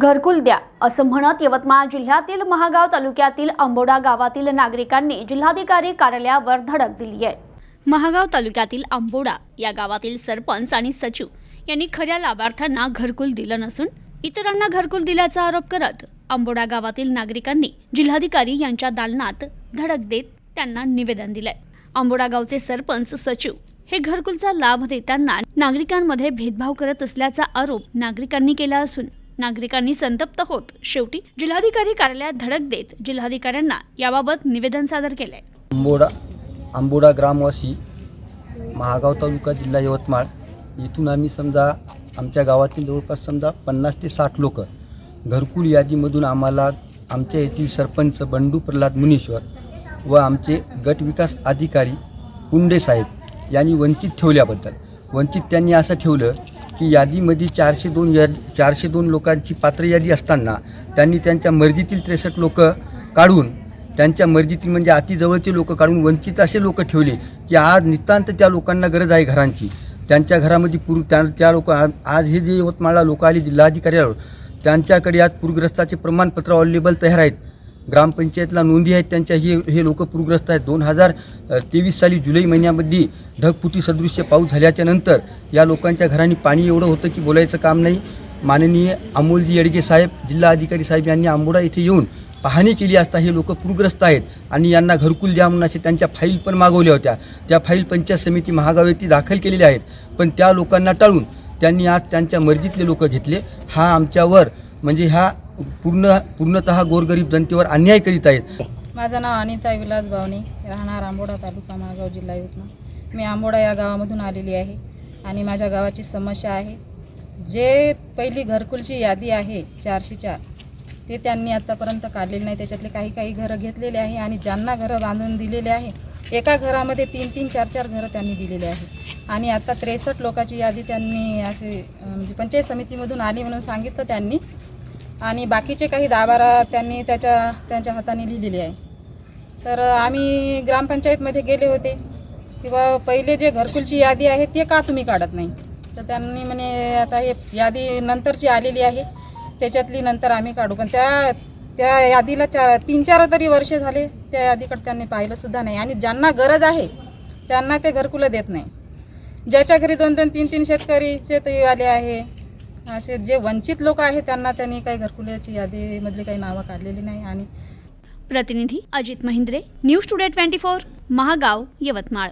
घरकुल द्या असं म्हणत यवतमाळ जिल्ह्यातील महागाव तालुक्यातील अंबोडा गावातील नागरिकांनी जिल्हाधिकारी कार्यालयावर धडक दिली आहे. महागाव तालुक्यातील आंबोडा या गावातील सरपंच आणि सचिव यांनी खऱ्या लाभार्थ्यांना घरकुल दिलं नसून इतरांना घरकुल दिल्याचा आरोप करत आंबोडा गावातील नागरिकांनी जिल्हाधिकारी यांच्या दालनात धडक देत त्यांना निवेदन दिलंय. आंबोडा गावचे सरपंच सचिव हे घरकुलचा लाभ देताना नागरिकांमध्ये भेदभाव करत असल्याचा आरोप नागरिकांनी केला असून नागरिकांनी संतप्त होत. शेवटी जिल्हाधिकारी कार्यालयात धडक देत जिल्हाधिकाऱ्यांना याबाबत निवेदन सादर केले आंबोडा आंबोडा ग्रामवासी महागाव तालुका जिल्हा यवतमाळ. इथून आम्ही समजा आमच्या गावातील जवळपास समजा पन्नास ते साठ लोक घरकुल यादीमधून आम्हाला आमच्या येथील सरपंच बंडू प्रल्हाद मुनीश्वर व आमचे गट विकास अधिकारी कुंडे साहेब यांनी वंचित ठेवल्याबद्दल. वंचित त्यांनी असं ठेवलं की यादीमध्ये चारशे दोन यादी चारशे दोन लोकांची पात्र यादी असताना त्यांनी त्यांच्या मर्जीतील त्रेसष्ट लोक काढून त्यांच्या मर्जीतील म्हणजे अतिजवळचे लोक काढून वंचित असे लोक ठेवले की आज नितांत त्या लोकांना गरज आहे घरांची. त्यांच्या घरामध्ये पूर त्या त्या लोक आज आज हे जे यवतमाळला लोक आले जिल्हाधिकाऱ्यावर त्यांच्याकडे आज पूरग्रस्ताचे प्रमाणपत्र अवेलेबल तयार आहेत. ग्रामपंचायतला नोंदी आहेत त्यांच्या हे हे लोक पूरग्रस्त आहेत. दोन हजार तेवीस साली जुलै महिन्यामध्ये ढगफुटी सदृश्य पाऊस झाल्याच्यानंतर या लोकांच्या घरांनी पाणी एवढं होतं की बोलायचं काम नाही. माननीय अमोलजी येडगे साहेब जिल्हा अधिकारी साहेब यांनी आंबोडा इथे येऊन पाहणी केली असता हे लोक पूरग्रस्त आहेत आणि यांना घरकुल द्या म्हणून असे त्यांच्या फाईल पण मागवल्या होत्या. त्या फाईल पंचायत समिती महागाव येथे दाखल केलेल्या आहेत. पण त्या लोकांना टाळून त्यांनी आज त्यांच्या मर्जीतले लोक घेतले. हा आमच्यावर म्हणजे हा पूर्ण पूर्णतः गोरगरीब जनतेवर अन्याय करीत आहेत. माझं नाव अनिता विलास भावनी राहणार आंबोडा तालुका माळगाव जिल्हा यवतमाळ. मी आंबोडा या गावामधून आलेली आहे आणि माझ्या गावाची समस्या आहे. जे पहिली घरकुलची यादी आहे चारशे चार ते त्यांनी आत्तापर्यंत काढलेली नाही. त्याच्यातले काही काही घरं घेतलेले आहे आणि ज्यांना घरं बांधून दिलेले आहे एका घरामध्ये तीन तीन चार चार घरं त्यांनी दिलेले आहे. आणि आत्ता त्रेसष्ट लोकांची यादी त्यांनी असे म्हणजे पंचायत समितीमधून आली म्हणून सांगितलं त्यांनी. आणि बाकीचे काही दहा बारा त्यांनी त्याच्या त्यांच्या हाताने लिहिलेले आहे. तर आम्ही ग्रामपंचायतमध्ये गेले होते. किंवा पहिले जे घरकुलची यादी आहे ते का तुम्ही काढत नाही? तर त्यांनी म्हणे आता हे यादी नंतरची आलेली आहे. त्याच्यातली नंतर आम्ही काढू. पण त्या त्या यादीला चार तीन चार तरी वर्षे झाले त्या यादीकडे त्यांनी पाहिलंसुद्धा नाही. आणि ज्यांना गरज आहे त्यांना ते घरकुलं देत नाही. ज्याच्या घरी दोन दोन तीन तीन शेतकरी शेतवाले आहे असे जे वंचित लोक आहेत त्यांना त्यांनी काही घरकुल्याची यादीमधली काही नावं काढलेली नाही आणि प्रतिनिधी Ajit Mahindre news today twenty four Mahagaon Yavatmal.